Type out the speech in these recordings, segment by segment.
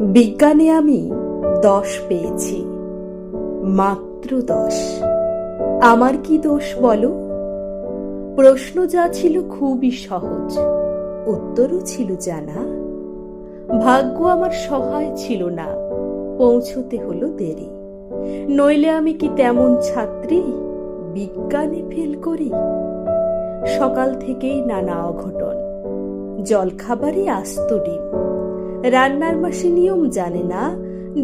বিজ্ঞানে আমি দশ পেয়েছি। মাত্র দশ। আমার কি দোষ বলো? প্রশ্ন যা ছিল খুবই সহজ। উত্তরও ছিল জানা। ভাগ্য আমার সহায় ছিল না। পৌঁছতে হলো দেরি। নইলে আমি কি তেমন ছাত্রী? বিজ্ঞানে ফেল করি। সকাল থেকেই নানা অঘটন। জলখাবারে আস্ত ডিম। রান্নার মাসে নিয়ম জানে না,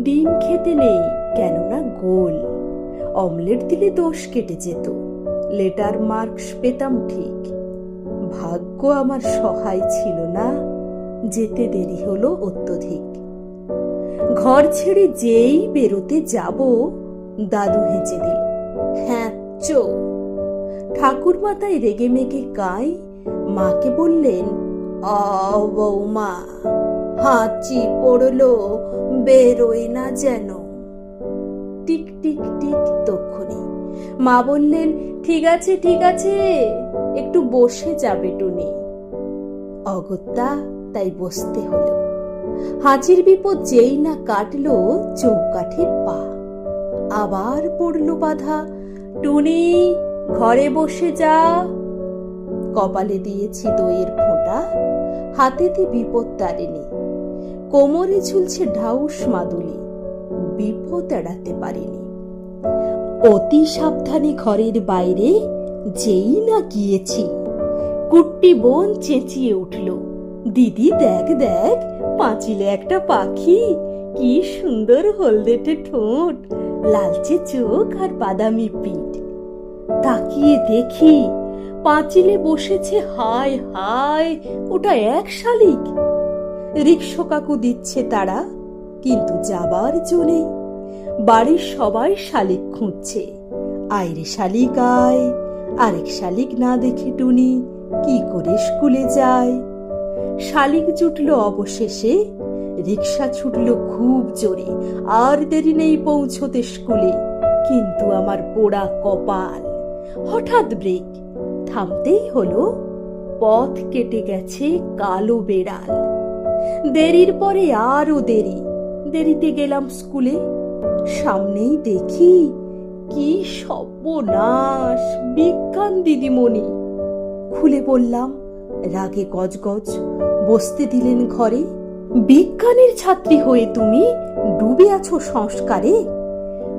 ডিম খেতে নেই, কেননা গোল। অমলেট দিলে দোষ কেটে যেত, লেটার মার্কস পেতাম ঠিক। ভাগ্য আমার সহায় ছিল না, যেতে দেরি হলো অত্যধিক। ঘর ছেড়ে যেই বেরোতে যাব, দাদু হেঁচে দিল হ্যাঁ চো। ঠাকুর মাতায় রেগে মেগে কাই, মাকে বললেন অ বৌমা। হাঁচি পড়ল, বেরোয় না যেন। টিক টিক টিক তক্ষণি মা বললেন, ঠিক আছে ঠিক আছে, একটু বসে যাবে টুনি। অগত্যা তাই বসতে হলো। হাঁচির বিপদ যেই না কাটলো, চৌকাঠে পা। আবার পড়ল বাধা, টুনি, ঘরে বসে যা। কপালে দিয়েছি দইয়ের ফোঁটা, হাতেতে বিপদ তারেনি কোমরে ঝুলছে ঢাউস মাদুলি। বিপদ এড়াতে পারিনি। অতি সাবধানে ঘরের বাইরে যেই না গিয়েছি। কুট্টি বোন চেঁচিয়ে উঠল, দিদি, দেখ দেখ, পাঁচিলে একটা পাখি। কি সুন্দর হলদেটে ঠোঁট, লালচে চোখ আর বাদামি পিঠ। তাকিয়ে দেখি পাঁচিলে বসেছে হায় হায়, ওটা এক শালিক। রিক্সো কাকু দিচ্ছে তারা, কিন্তু যাবার জোনে বাড়ির সবাই শালিক খুঁজছে। আইরে শালিক আয়, আরেক শালিক না দেখে টুনি কি করে স্কুলে যায়। শালিক জুটলো অবশেষে, রিক্সা ছুটলো খুব জোরে, আর দেরি নেই পৌঁছতে স্কুলে, কিন্তু আমার পোড়া কপাল। হঠাৎ ব্রেক, থামতেই হলো, পথ কেটে গেছে কালো বেড়াল। দেরির পরে আরও দেরি। দেরিতে গেলাম স্কুলে। সামনেই দেখি কি সর্বনাশ, বিজ্ঞান দিদিমণি। খুলে বললাম, রাগে গজগজ, বসতে দিলেন ঘরে, বিজ্ঞানের ছাত্রী হয়ে তুমি ডুবে আছো সংস্কারে?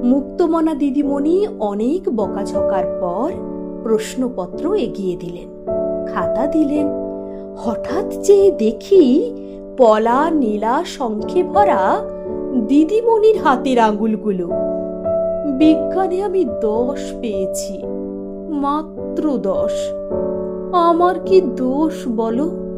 মুক্তমনা দিদিমণি অনেক বকাঝকার পর প্রশ্নপত্র এগিয়ে দিলেন। খাতা দিলেন। হঠাৎ চেয়ে দেখি পলা নীলা, শঙ্খে ভরা দিদিমণির হাতের আঙুলগুলো। বিজ্ঞানে আমি দশ পেয়েছি, মাত্র দশ। আমার কি দোষ বলো?